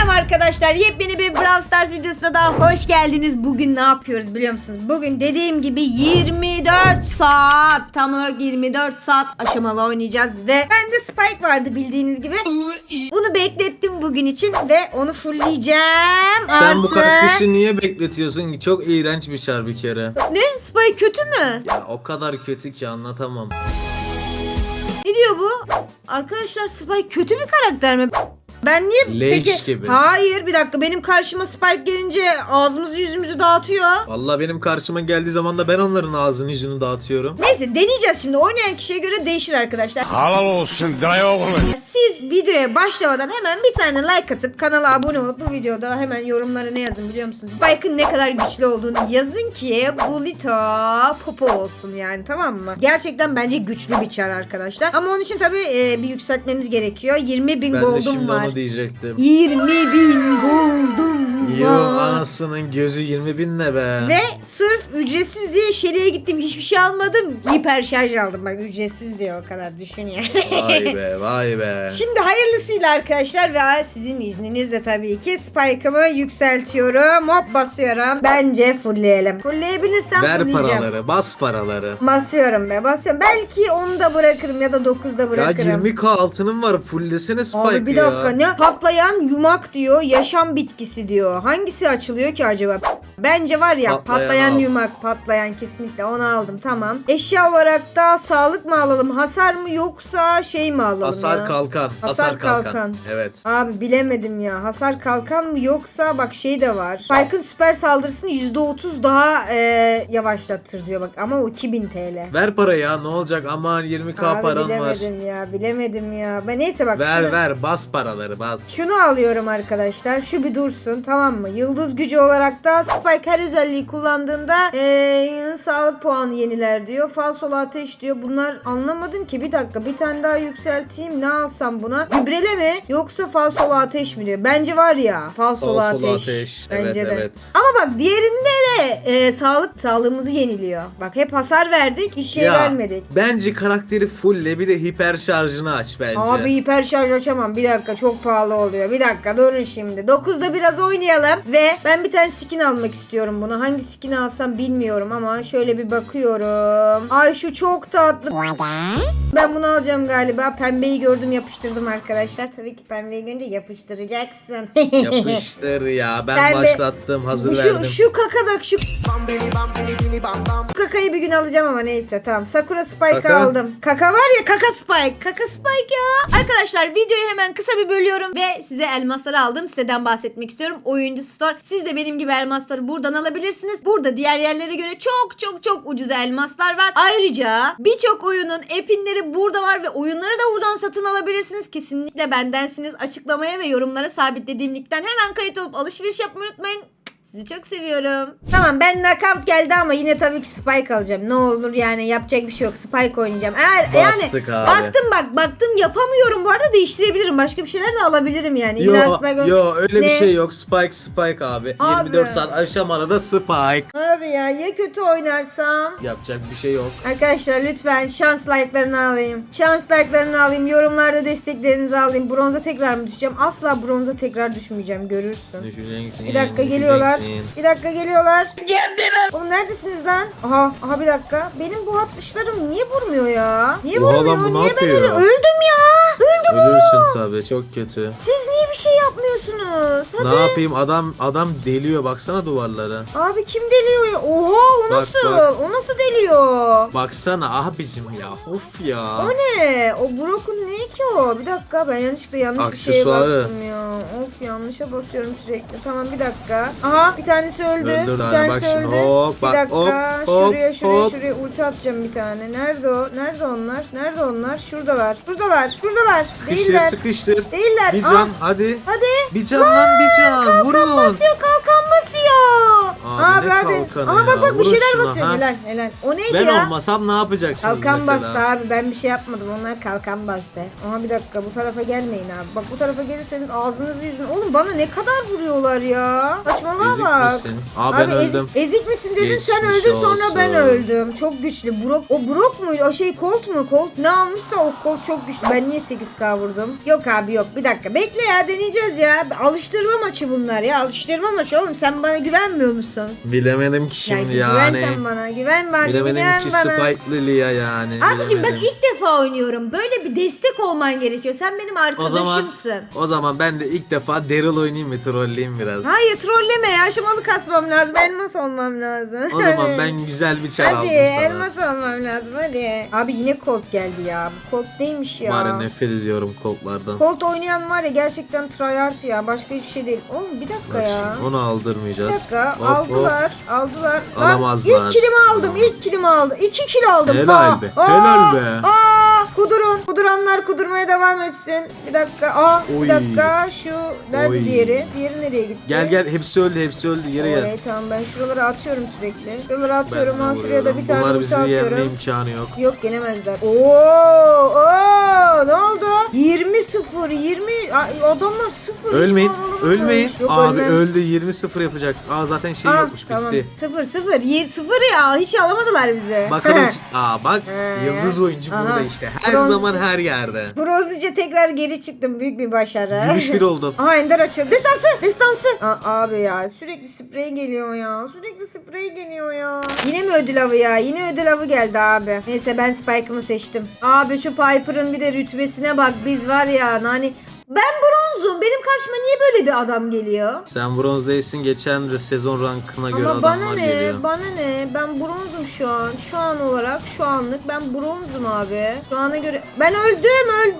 Selam arkadaşlar. Yepyeni bir Brawl Stars videosuna daha hoş geldiniz. Bugün ne yapıyoruz biliyor musunuz? Bugün dediğim gibi 24 saat tam olarak 24 saat aşamalı oynayacağız ve bende Spike vardı bildiğiniz gibi. Bunu beklettim bugün için ve onu fullleyeceğim. Sen bu Artı- kaktüsü niye bekletiyorsun? Çok iğrenç bir şar bir kere. Ne? Spike kötü mü? Ya o kadar kötü ki anlatamam. Diyor bu? Arkadaşlar Spike kötü bir karakter mi? Ben niye Leş peki? gibi. Hayır bir dakika benim karşıma Spike gelince ağzımızı yüzümüzü dağıtıyor. Vallahi benim karşıma geldiği zaman da ben onların ağzını yüzünü dağıtıyorum. Neyse deneyeceğiz şimdi. Oynayan kişiye göre değişir arkadaşlar. Halal olsun dayı oğlu. Siz videoya başlamadan hemen bir tane like atıp kanala abone olup bu videoda hemen yorumlara ne yazın biliyor musunuz? Spike'ın ne kadar güçlü olduğunu yazın ki Bulito popo olsun yani tamam mı? Gerçekten bence güçlü bir çar arkadaşlar. Ama onun onun için tabii e, bir yükseltmemiz gerekiyor. 20 bin ben gold'um var. Ben de şimdi var. onu diyecektim. 20 bin gold'um Yo, anasının gözü 20 bin ne be. Ve sırf ücretsiz diye şeriye gittim. Hiçbir şey almadım. Hiper şarj aldım bak ücretsiz diye o kadar düşün ya. vay be vay be. Şimdi hayırlısıyla arkadaşlar ve sizin izninizle tabii ki spike'ımı yükseltiyorum. Hop basıyorum. Bence fullleyelim. Fullleyebilirsem Ver paraları bas paraları. Basıyorum be basıyorum. Belki onu da bırakırım ya da 9 19'da bırakırım. Ya 20k altının var. Fullesene Spike Abi bir dakika ya. ne? Patlayan yumak diyor. Yaşam bitkisi diyor. Hangisi açılıyor ki acaba? Bence var ya patlayan, Patlayan al. yumak patlayan kesinlikle onu aldım tamam. Eşya olarak da sağlık mı alalım hasar mı yoksa şey mi alalım Hasar ya? kalkan. Hasar Hasar, kalkan. kalkan. Evet. Abi bilemedim ya. Hasar kalkan mı yoksa bak şey de var. Spike'ın süper saldırısını %30 daha e, yavaşlatır diyor bak ama o 2000 TL. Ver para ya ne olacak aman 20k Abi paran var. bilemedim ya bilemedim ya. Ben neyse bak Ver şunu, ver bas paraları bas. şunu alıyorum arkadaşlar. Şu bir dursun tamam mı? Yıldız gücü olarak da Spike her özelliği kullandığında e, sağlık puanı yeniler diyor. Falsolu ateş diyor. Bunlar anlamadım ki. Bir dakika bir tane daha yükselteyim. Ne alsam buna? Gübrele mi yoksa falsolu ateş mi diyor. Bence var ya falsolu Falsolu ateş. ateş. Bence Evet, de. evet. Ama bak diğerinde de e, sağlık sağlığımızı yeniliyor. Bak hep hasar verdik, bir şey vermedik. Bence karakteri fullle bir de hiper şarjını aç bence. Abi hiper şarj açamam. Bir dakika çok pahalı oluyor. Bir dakika durun şimdi. 9'da biraz oynayalım ve ben bir tane skin almak istiyorum buna. Hangi skin alsam bilmiyorum ama şöyle bir bakıyorum. Ay şu çok tatlı. Ben bunu alacağım galiba. Pembeyi gördüm yapıştırdım arkadaşlar. Tabii ki pembeyi görünce yapıştıracaksın. Yapıştır ya. Ben Pembe- başlattım. Hazır Bu şu, verdim. şu kakadak şu Bu kakayı bir gün alacağım ama neyse tamam. Sakura Spike'ı Kaka? aldım. Kaka var ya kaka Spike. Kaka Spike ya. Arkadaşlar videoyu hemen kısa bir bölüyorum ve size elmasları aldım. Siteden bahsetmek istiyorum. Oyuncu Store. Siz de benim gibi elmasları buradan alabilirsiniz. Burada diğer yerlere göre çok çok çok ucuz elmaslar var. Ayrıca birçok oyunun epinleri burada var ve oyunları da buradan satın alabilirsiniz. Kesinlikle bendensiniz. Açıklamaya ve yorumlara sabitlediğim linkten hemen kayıt olup alışveriş yapmayı unutmayın. Sizi çok seviyorum. Tamam ben knockout geldi ama yine tabii ki Spike alacağım. Ne olur yani yapacak bir şey yok. Spike oynayacağım. Eğer yani Baktık abi. baktım bak baktım yapamıyorum. Bu arada değiştirebilirim. Başka bir şeyler de alabilirim yani. Yo, İlla Spike yo öyle Ne? bir şey yok. Spike Spike abi. Abi. 24 saat aşamalı da Spike. Abi ya ya kötü oynarsam. Yapacak bir şey yok. Arkadaşlar lütfen şans like'larını alayım. Şans like'larını alayım. Yorumlarda desteklerinizi alayım. Bronza tekrar mı düşeceğim? Asla bronza tekrar düşmeyeceğim. Görürsün. Düşeceksin. Bir dakika geliyorlar. Bir dakika geliyorlar. Oğlum neredesiniz lan? Aha, aha bir dakika. Benim bu atışlarım niye vurmuyor ya? Niye Bu vurmuyor? adam bu ne niye ben yapıyor? öyle öldüm ya? Öldüm Ölürsün tabii çok kötü. Siz niye bir şey yapmıyorsunuz? Hadi. Ne yapayım adam adam deliyor baksana duvarlara. Abi kim deliyor ya? Oha o Bak, nasıl? bak. O nasıl deliyor? Baksana abicim ya. Of ya. O ne? O Brock'un ne ki o? Bir dakika ben yanlışlıkla yanlış bir şeye Aksesuarı. bastım ya. Of yanlışa basıyorum sürekli. Tamam bir dakika. Aha bir tanesi öldü. Öldür bir lan, tanesi bak şimdi. öldü. Hop, bir dakika. hop, şuraya hop, şuraya hop. şuraya ulti atacağım bir tane. Nerede o? Nerede onlar? Nerede onlar? Şuradalar. Buradalar. Buradalar. Sıkıştır Değiller. sıkıştır. Değiller. Bir Aa, can hadi. hadi. Bir can lan bir can. Vurun. basıyor basıyor. Abi Ne hadi. kalkanı Aha bak ya? bak bir Vurun şeyler şuna, basıyor. ha? Helal helal. O neydi Ben ya? olmasam ne yapacaksınız Kalkan mesela? bastı abi ben bir şey yapmadım onlar kalkan bastı. Ama bir dakika bu tarafa gelmeyin abi. Bak bu tarafa gelirseniz ağzınızı yüzün. Oğlum bana ne kadar vuruyorlar ya. Saçmalığa Ezik bak. misin? Aa ben öldüm. ezik misin dedin sen Geçmiş öldün sonra ben olsun. öldüm. Çok güçlü. Brok, o Brok muydu? O şey Colt mu? Colt ne almışsa o Colt çok güçlü. Ben niye 8k vurdum? Yok abi yok. Bir dakika bekle ya deneyeceğiz ya. Alıştırma maçı bunlar ya. Alıştırma maçı oğlum. Sen bana güvenmiyor musun? Bilemedim ki şimdi Ya, yani. Güven sen bana. Güven bak. Bilemedim güven ki bana. Spike'lı Lia yani. Abicim bilemedim. ilk defa oynuyorum. Böyle bir destek olman gerekiyor. Sen benim o zaman arkadaşımsın. o zaman ben de ilk defa Daryl oynayayım mı trolleyeyim biraz. Hayır trolleme ya. Aşamalı kasmam lazım. Elmas olmam lazım. O zaman ben güzel bir çar Hadi aldım sana. elmas olmam lazım hadi. Abi yine Colt geldi ya. Bu Colt neymiş ya? Bari nefret ediyorum koltlardan. Colt oynayan var ya gerçekten tryhard ya. Başka hiçbir şey değil. Oğlum bir dakika Bak ya. şimdi onu Bir aldırmayacağız. dakika Hop, hop. Aldılar aldılar. Lan, Alamazlar. İlk kilimi aldım ilk kilimi aldım. İki kil aldım. Helal be, aa, helal be. Aa, kudurun kuduranlar kudurmaya devam etsin. Bir dakika aa Oy. bir dakika şu nerede Oy. diğeri? Diğeri nereye gitti? Gel gel hepsi öldü hepsi öldü geri gel. Oley tamam ben şuralara atıyorum sürekli. Şuralara atıyorum Ben ha şuraya da bir tane Bunlar ulti bizi yenme atıyorum. imkanı yok. Yok yenemezler. Oo, oo, ne oldu? 20 0 20 Ay, adamlar 0 Ölmeyin ölmeyin. Abi öldü 20-0 yapacak. Aa zaten şey yokmuş tamam. bitti. 0 0 yer 0 ya hiç alamadılar bize. Bakalım. ki- Aa bak He. yıldız oyuncu Aha. burada işte. Her Bronz- zaman her yerde. Bronzluca tekrar geri çıktım. Büyük bir başarı. Gümüş bir oldum. Aha Ender açıyor. Destansı. Destansı. Aa, abi ya sürekli sprey geliyor ya. Sürekli sprey geliyor ya. Yine mi ödül avı ya? Yine ödül avı geldi abi. Neyse ben Spike'ımı seçtim. Abi şu Piper'ın bir de rütbesine bak. Biz var ya hani ben bronzum. Benim karşıma niye böyle bir adam geliyor? Sen bronz değilsin. Geçen sezon rankına göre Ama bana adamlar ne? geliyor. Bana ne? Ben bronzum şu an. Şu an olarak şu anlık ben bronzum abi. Şu ana göre ben öldüm, öldüm.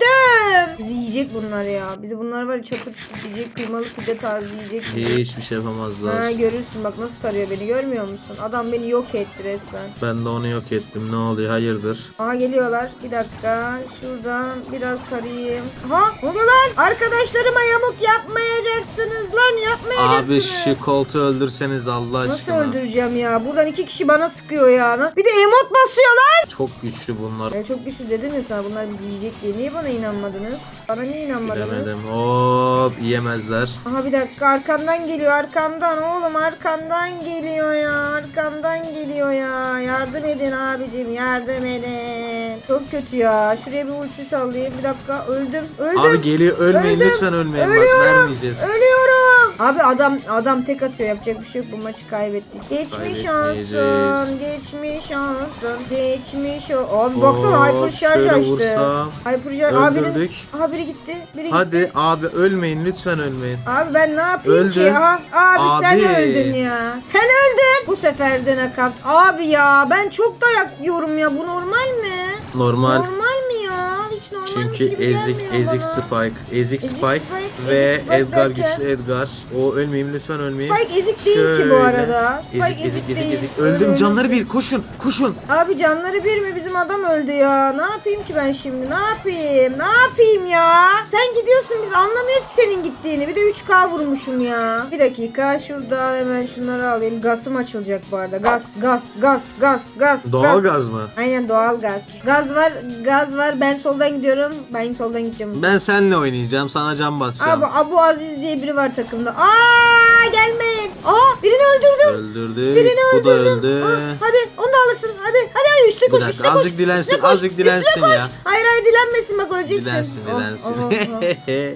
Yiyecek bunlar ya. Bizi bunlar var ya çatır yiyecek, kıymalı pide tarzı yiyecek. Hiçbir şey yapamazlar. Ha görürsün bak nasıl tarıyor beni görmüyor musun? Adam beni yok etti resmen. Ben de onu yok ettim. Ne oluyor? Hayırdır? Aha geliyorlar. Bir dakika. Şuradan biraz tarayayım. Aha ne oluyor lan? Arkadaşlarıma yamuk yapmayacaksınız lan yapmayacaksınız. Abi şu koltuğu öldürseniz Allah Nasıl aşkına. öldüreceğim ya? Buradan iki kişi bana sıkıyor ya. Bir de emot basıyor lan. Çok güçlü bunlar. Ben çok güçlü dedim ya sana bunlar bizi yiyecek diye. Niye bana inanmadınız? Bana niye inanmadınız? Bilemedim. Hop yiyemezler. Aha bir dakika arkamdan geliyor arkamdan oğlum arkamdan geliyor ya arkamdan geliyor ya yardım edin abicim yardım edin çok kötü ya şuraya bir ulti sallayayım bir dakika öldüm öldüm Abi geliyor ölmeyin Öldüm. lütfen ölmeyin bak Ölüyorum. vermeyeceğiz. Ölüyorum. Abi adam adam tek atıyor yapacak bir şey yok bu maçı kaybettik. Geçmiş olsun. Geçmiş olsun. Geçmiş o. Abi baksana Oo, hyper şöyle açtı. Hyper biri, Öldürdük. aha biri gitti. Biri gitti. Hadi abi ölmeyin lütfen ölmeyin. Abi ben ne yapayım Öldü. ki? Aha, abi, sen Abi. öldün ya. Sen öldün. Bu sefer de nakavt. Abi ya ben çok dayak yiyorum ya. Bu normal mi? Normal. Normal mi ya? Hiç normalmiş Çünkü gibi ezik ezik bana. Spike, ezik Ezik Spike Spike, ve Spike Edgar derken? güçlü Edgar. O ölmeyeyim lütfen ölmeyeyim. Spike ezik değil ki bu Şöyle. arada. Spike ezik ezik ezik değil. ezik. Öyle Öldüm canları ölmesi- bir koşun koşun. Abi canları bir mi bizim adam öldü ya. Ne yapayım ki ben şimdi? Ne yapayım? Ne yapayım ya? Sen gidiyorsun biz anlamıyoruz ki senin gittiğini. Bir de 3K vurmuşum ya. Bir dakika şurada hemen şunları alayım. Gasım açılacak bu arada. Gaz, gaz, gaz, gaz, gaz. Doğal gaz. gaz mı? Aynen doğal gaz. Gaz var, gaz var. Ben soldan gidiyorum. Ben soldan gideceğim. Ben seninle oynayacağım sana can basacağım. Abi Abu Aziz diye biri var takımda. Aa gelmeyin. Aa birini öldürdüm. Öldürdük. Birini Bu da öldürdüm. öldü. Aa, hadi onu da alırsın. Hadi hadi üstüne koş üstüne koş. azıcık dilensin, üstüne koş, azıcık dilensin ya. Hayır hayır dilenmesin bak öleceksin. Dilensin Oh, dilensin. oh,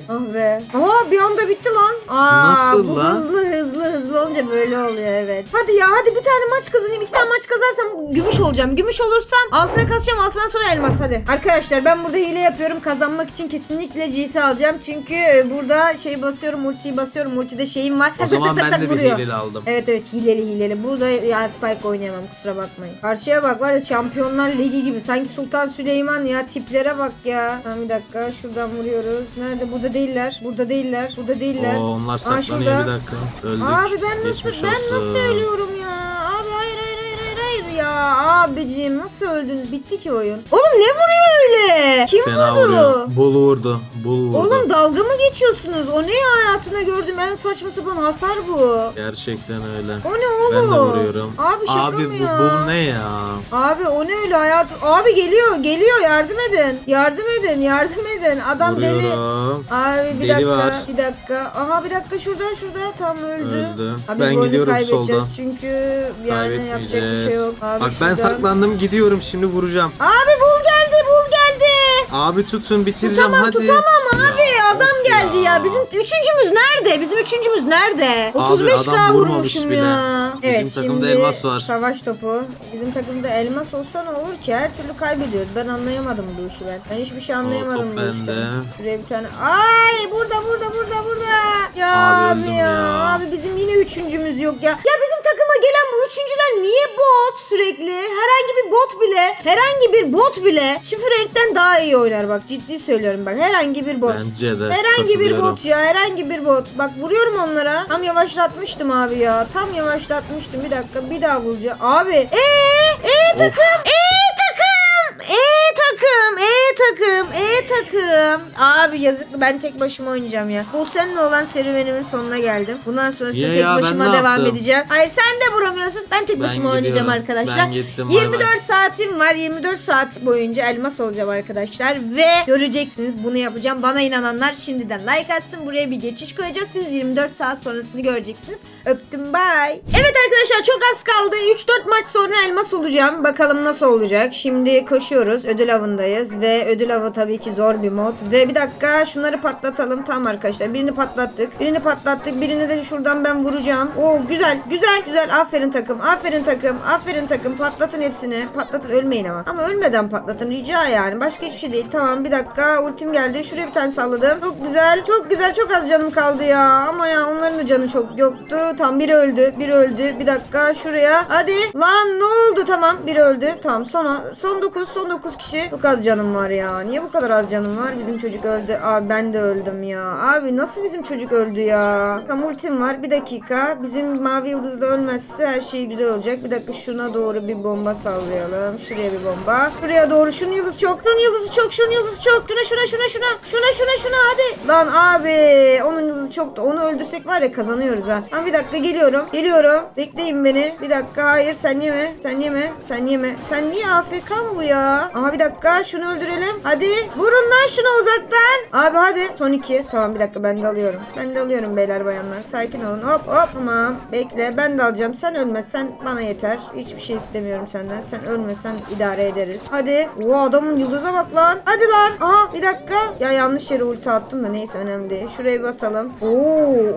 oh. Ah be. Aa bir anda bitti lan. Aa, Nasıl bu lan? hızlı hızlı hızlı olunca böyle oluyor evet. Hadi ya hadi bir tane maç kazanayım. iki tane maç kazarsam gümüş olacağım. Gümüş olursam altına kasacağım altından sonra elmas hadi. Arkadaşlar ben burada hile yapıyorum. Kazanmak için kesinlikle GC alacağım. Çünkü e, burada şey basıyorum ultiyi basıyorum. Ultide şeyim var. O zaman ben de bir hileli aldım. Evet evet hileli hileli. Burada ya Spike oynayamam kusura bakmayın. Karşıya bak var ya Şampiyonlar Ligi gibi. Sanki Sultan Süleyman ya tiplere bak ya. Tamam bir dakika şuradan vuruyoruz. Nerede? Burada değiller. Burada değiller. Burada değiller. Oo, onlar Aa, saklanıyor şurada. bir dakika. Öldük. Abi ben nasıl Geçmiş ben nasıl olsun. ölüyorum ya? Abi hayır hayır hayır hayır hayır ya. abicim nasıl öldünüz? Bitti ki oyun. Oğlum ne vuruyor öyle? Kim Fena vurdu? vuruyor. Bul vurdu. Bul vurdu. Oğlum dalga mı geçiyorsunuz? O ne ya hayatımda gördüğüm en saçma sapan hasar bu. Gerçekten öyle. O ne oğlum? Ben de vuruyorum. Abi şaka Abi mı bu, ya? bu ne ya? Abi o ne öyle hayat? Abi geliyor geliyor yardım edin. Yardım edin yardım edin. Adam deli. Vuruyorum. Abi bir Deli dakika var. bir dakika. Aha bir dakika şurada şurada tam öldü. Öldü. Abi Ben bu oyunu gidiyorum kaybedeceğiz soldan. Çünkü yani yapacak bir şey Kaybetmeyeceğiz. yok. Abi Bak ben şuradan- saklandım gidiyorum şimdi vuracağım. Abi bul geldi bul geldi. Abi tutun bitireceğim Tutamam hadi. tutamam abi Ya, adam of geldi ya. Bizim üçüncümüz nerede? Bizim üçüncümüz nerede? Abi 35 adam k vurmamış vurmuşum bile. ya. Bizim evet takımda şimdi elmas var. savaş topu. Bizim takımda elmas olsa ne olur ki? Her türlü kaybediyoruz. Ben anlayamadım bu işi ben. Ben hiçbir şey anlayamadım top bu işten. bende. Şuraya bir tane. Ay burada burada burada burada. Ya Abi abi, öldüm ya. ya. Abi bizim yine üçüncümüz yok ya. Ya bizim takıma gelen bu üçüncüler niye bot sürekli? Herhangi bir bot bile, herhangi bir bot bile şu Frank'ten daha iyi oynar bak. Ciddi söylüyorum bak. Herhangi bir bot. Bence de. Herhangi bir katılıyorum. bot ya herhangi bir bot. Bak vuruyorum onlara. Tam yavaşlatmıştım abi ya. Tam yavaşlatmıştım. Bir dakika bir daha vuracağım. Abi. Eee? Eee takım. Eee takım. Eee takım. Eee takım. Eee takım. Abi yazık ben tek başıma oynayacağım ya. Bu seninle olan serüvenimin sonuna geldim. Bundan sonrasında Ya tek ya, ben başıma ne devam yaptım? edeceğim. Hayır sen de vuramıyorsun. Ben tek Ben başıma oynayacağım gidiyorum. arkadaşlar. Ben gittim, bay 24 bay. saatim var. 24 saat boyunca elmas olacağım arkadaşlar. Ve göreceksiniz bunu yapacağım. Bana inananlar şimdiden like atsın. Buraya bir geçiş koyacağız. Siz 24 saat sonrasını göreceksiniz. Öptüm bye. Evet arkadaşlar çok az kaldı. 3-4 maç sonra elmas olacağım. Bakalım nasıl olacak. Şimdi koşuyoruz. Ödül avındayız. Ve ödül avı tabii ki zor bir mod. Ve bir dakika şunları patlatalım. Tamam arkadaşlar. Birini patlattık. Birini patlattık. Birini de şuradan ben vuracağım. Oo güzel güzel güzel. Aferin takım. Aferin takım. Aferin takım. Patlatın hepsini. Patlatın ölmeyin ama. Ama ölmeden patlatın. Rica yani. Başka hiçbir şey değil. Tamam bir dakika. Ultim geldi. Şuraya bir tane salladım. Çok güzel. Çok güzel. Çok az canım kaldı ya. Ama ya onların da canı çok yoktu. Tam biri öldü. Biri öldü. Bir dakika şuraya. Hadi. Lan ne oldu? Tamam. Biri öldü. Tamam. Son, son 9. Son 9 kişi. Çok az canım var ya. Niye bu kadar az canım var? Bizim çocuk öldü. Abi ben de öldüm ya. Abi nasıl bizim çocuk öldü ya? Tamam ultim var. Bir dakika. Bizim mavi yıldız da ölmezse her şey güzel olacak. Bir dakika şuna doğru bir bomba sallayalım. Şuraya bir bomba. Şuraya doğru. Şunun yıldızı çok. Şunun yıldızı çok. Şunun yıldızı çok. Şuna şuna şuna şuna. Şuna şuna şuna hadi. Lan abi. Onun yıldızı çoktu. Onu öldürsek var ya kazanıyoruz ha. Ama bir dakika geliyorum. Geliyorum. Bekleyin beni. Bir dakika. Hayır sen yeme. Sen yeme. Sen yeme. Sen niye AFK mı bu ya? Ama bir dakika. Şunu öldürelim. Hadi. Vurun lan şunu uzaktan. Abi hadi. Son iki. Tamam bir dakika ben de alıyorum. Ben de alıyorum beyler bayanlar. Sakin olun. Hop hop. Tamam. Bekle. Ben de alacağım. Sen ölmezsen bana yeter. Hiçbir şey istemiyorum senden. Sen ölmesen idare ederiz. Hadi. O adamın yıldıza bak lan. Hadi lan. Aha bir dakika. Ya yanlış yere ulti attım da neyse önemli değil. Şuraya basalım. Oo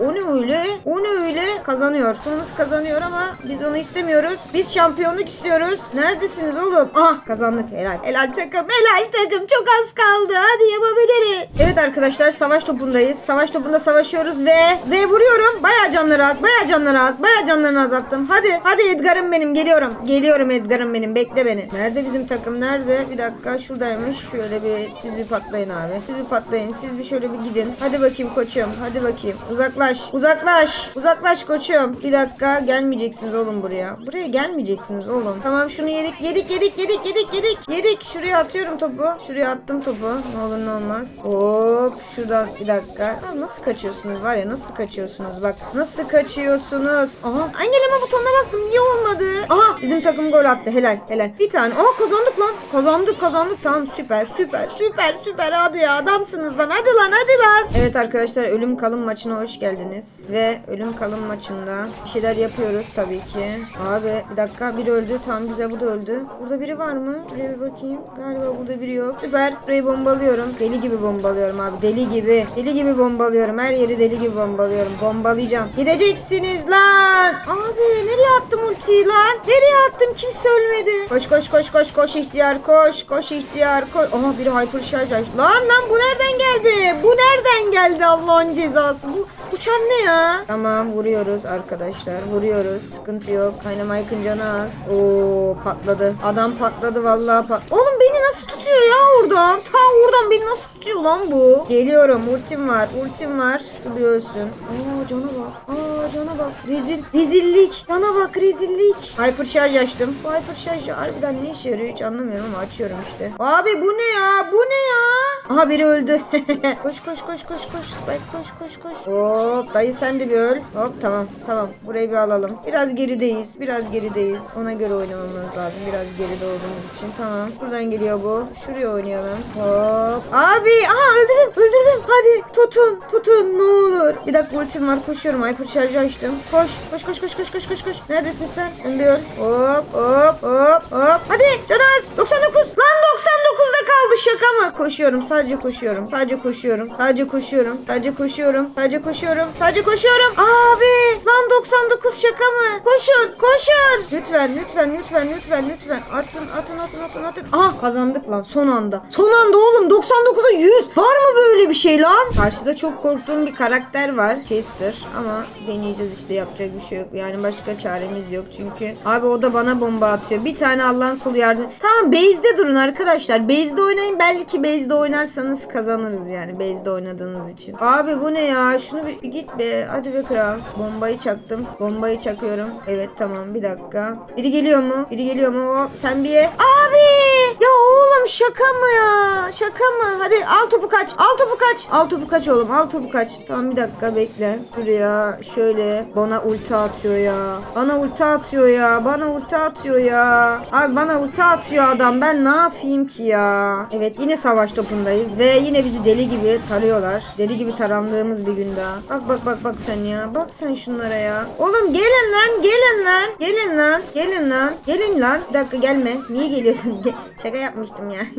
o ne öyle? O ne öyle? Kazanıyor. Sonumuz kazanıyor ama biz onu istemiyoruz. Biz şampiyonluk istiyoruz. Neredesiniz oğlum? Ah kazandık. Helal. Helal takım. Helal takım. Çok az kaldı. Hadi yapabiliriz. Evet arkadaşlar savaş topundayız. Savaş topunda savaşıyoruz ve ve vuruyorum. Baya canları az. Baya canları az. Baya canlarını azalttım. Hadi. Hadi Edgar'ım benim. Geliyorum. Geliyorum Edgar'ım benim. Bekle beni. Nerede bizim takım? Nerede? Bir dakika. Şuradaymış. Şöyle bir siz bir patlayın abi. Siz bir patlayın. Siz bir şöyle bir gidin. Hadi bakayım koçum. Hadi bakayım. Uzaklaş. Uzaklaş. Uzaklaş koçum. Bir dakika. Gelmeyeceksiniz oğlum buraya. Buraya gelmeyeceksiniz oğlum. Tamam şunu yedik. Yedik yedik yedik yedik yedik. Yedik. Şuraya atıyorum topu. Şuraya attım topu. Ne olur ne olmaz. Hop. Şuradan bir dakika. Ya nasıl kaçıyorsunuz var ya nasıl kaçıyorsunuz bak. Nasıl kaçıyorsunuz. Aha. Engelleme butonuna bastım. Niye olmadı? Aha. Bizim takım gol attı. Helal helal. Bir tane. Aha kazandık lan. Kazandık kazandık. Tamam süper süper süper süper. Hadi ya adamsınız lan. Hadi lan hadi lan. Evet arkadaşlar ölüm kalım maçına hoş geldiniz. Ve ölüm kalım maçında bir şeyler yapıyoruz tabii ki. Abi bir dakika biri öldü. Tamam güzel bu da öldü. Burada biri var mı? Buraya bir bakayım. Galiba burada biri yok. Süper. Burayı bombalıyorum. Deli gibi bombalıyorum abi. Deli gibi. Deli gibi bombalıyorum. Her yeri deli gibi bombalıyorum. Bombalayacağım. Gideceksiniz lan. Abi nereye attım ultiyi lan? Nereye attım? Kimse ölmedi. Koş koş koş koş koş ihtiyar koş. Koş ihtiyar koş. Aha biri hyper charge açtı. Lan lan bu nereden geldi? Bu nereden geldi Allah'ın cezası? Bu uçan ne ya? Tamam vuruyoruz arkadaşlar. Vuruyoruz. Sıkıntı yok. Kaynama yakın canı az. Oo patladı. Adam patladı vallahi pat. Oğlum beni nasıl tutuyor ya oradan? Ta oradan beni nasıl tutuyor lan bu? Geliyorum ultim var ultim var. Biliyorsun. Aa cana bak. Aa cana bak. Rezil. Rezillik. Cana bak rezillik. Hyper şarj açtım. Bu Hyper şarj harbiden ne işe yarıyor hiç anlamıyorum ama açıyorum işte. Abi bu ne ya? Bu ne ya? Aha biri öldü. koş koş koş koş koş. Spike koş koş koş. Hop dayı sen de bir öl. Hop tamam tamam. Burayı bir alalım. Biraz gerideyiz. Biraz gerideyiz. Ona göre oynamamız lazım. Biraz geride olduğumuz için. Tamam. Buradan geliyor bu. Şuraya oynayalım. Hop. Abi aha öldürdüm. Öldürdüm. Hadi tutun. Tutun ne olur. Bir dakika ultim var. Koşuyorum. Hyper şarjı açtım. Koş. Koş koş koş koş koş koş koş. Neredesin sen? Ben. Hop hop hop hop. Hadi Canaz. 99. Lan 99'da kaldı. Şaka mı? Koşuyorum. Sadece koşuyorum. Sadece koşuyorum. Sadece koşuyorum. Sadece koşuyorum. Sadece koşuyorum. Sadece koşuyorum. Abi. Lan 99 şaka mı? Koşun. Koşun. Lütfen lütfen lütfen lütfen lütfen. Atın atın atın atın atın. Aha kazandık lan son anda. Son anda oğlum 99'a 100. Var mı böyle bir şey lan? Karşıda çok korktuğum bir karakter var. Chester ama deneyeceğiz işte yapacak bir şey yok. Yani başka çaremiz yok çünkü. Abi o da bana bomba atıyor. Bir tane Allah'ın kulu yardım. Tamam base'de durun arkadaşlar. Base'de oynayın. Belki base'de oynarsanız kazanırız yani. Base'de oynadığınız için. Abi bu ne ya? Şunu bir git be. Hadi be kral. Bombayı çaktım. Bombayı çakıyorum. Evet tamam bir dakika. Biri geliyor mu? Biri geliyor mu? Hop sen bir ye. Abi! Ya şaka mı ya? Şaka mı? Hadi al topu kaç. Al topu kaç. Al topu kaç oğlum. Al topu kaç. Tamam bir dakika bekle. Şuraya şöyle bana ulti atıyor ya. Bana ulti atıyor ya. Bana ulti atıyor ya. Abi bana ulti atıyor adam. Ben ne yapayım ki ya? Evet yine savaş topundayız ve yine bizi deli gibi tarıyorlar. Deli gibi tarandığımız bir gün daha. Bak bak bak bak sen ya. Bak sen şunlara ya. Oğlum gelin lan gelin lan. Gelin lan. Gelin lan. Gelin lan. Bir dakika gelme. Niye geliyorsun? Ge- Şaka yapmıştım ya.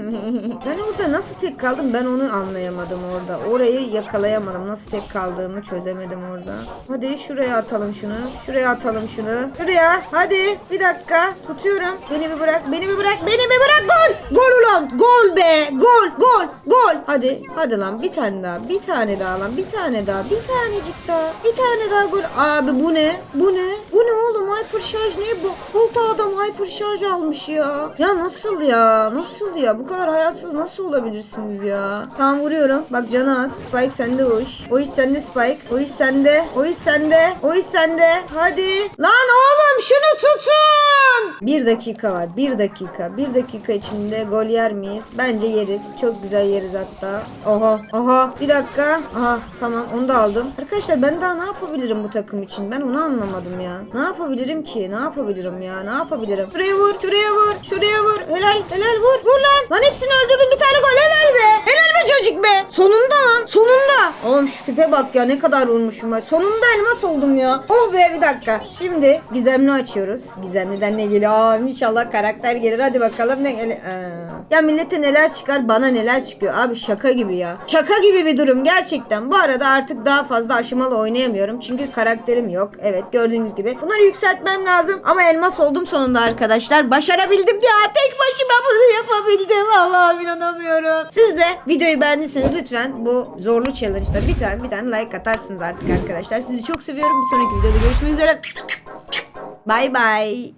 ben orada nasıl tek kaldım ben onu anlayamadım orada. Orayı yakalayamadım. Nasıl tek kaldığımı çözemedim orada. Hadi şuraya atalım şunu. Şuraya atalım şunu. Şuraya. Hadi. Bir dakika. Tutuyorum. Beni bir bırak. Beni bir bırak. Beni bir bırak. Gol. Gol ulan. Gol be. Gol. Gol. Gol. Hadi. Hadi lan. Bir tane daha. Bir tane daha lan. Bir tane daha. Bir tanecik daha. Bir tane daha gol. Abi bu ne? Bu ne? Bu ne oğlum? Hyper şarj ne bu? Koltuğa adam hyper şarj almış ya. Ya nasıl ya? Nasıl ya? Bu kadar hayatsız nasıl olabilirsiniz ya? Tamam vuruyorum. Bak canı az. Spike sende o. O iş sende Spike. O iş sende. O iş sende. O iş sende. Hadi. Lan oğlum şunu tutun. Bir dakika var. Bir dakika. Bir dakika içinde gol yer miyiz? Bence yeriz. Çok güzel yeriz hatta. Oha. Oha. Bir dakika. Aha. Tamam. Onu da aldım. Arkadaşlar ben daha ne yapabilirim bu takım için? Ben onu anlamadım ya. Ne yapabilirim ki? Ne yapabilirim ya? Ne yapabilirim? Şuraya vur. Şuraya vur. Şuraya vur. Helal. Helal vur. Vur lan. Lan hepsini öldürdüm. Bir tane gol. Helal be. Helal be çocuk be. Sonunda lan. Sonunda. Oğlum şu tipe bak ya. Ne kadar vurmuşum ben. Sonunda elmas oldum ya. Oh be bir dakika. Şimdi gizemli açıyoruz. Gizemliden ne geliyor? Aa inşallah karakter gelir. Hadi bakalım ne geliyor. Aa. Ya millete neler çıkar bana neler çıkıyor. Abi şaka gibi ya. Şaka gibi bir durum gerçekten. Bu arada artık daha fazla aşamalı oynayamıyorum. Çünkü karakterim yok. Evet gördüğünüz gibi. Bunları yükseltmem lazım. Ama elmas oldum sonunda arkadaşlar. Başarabildim ya. Tek başıma bunu yapabildim. Allah'ım inanamıyorum. Siz de videoyu beğendiyseniz lütfen bu zorlu challenge'da bir tane bir tane like atarsınız artık arkadaşlar. Sizi çok seviyorum. Bir sonraki videoda görüşmek üzere. Bye bye.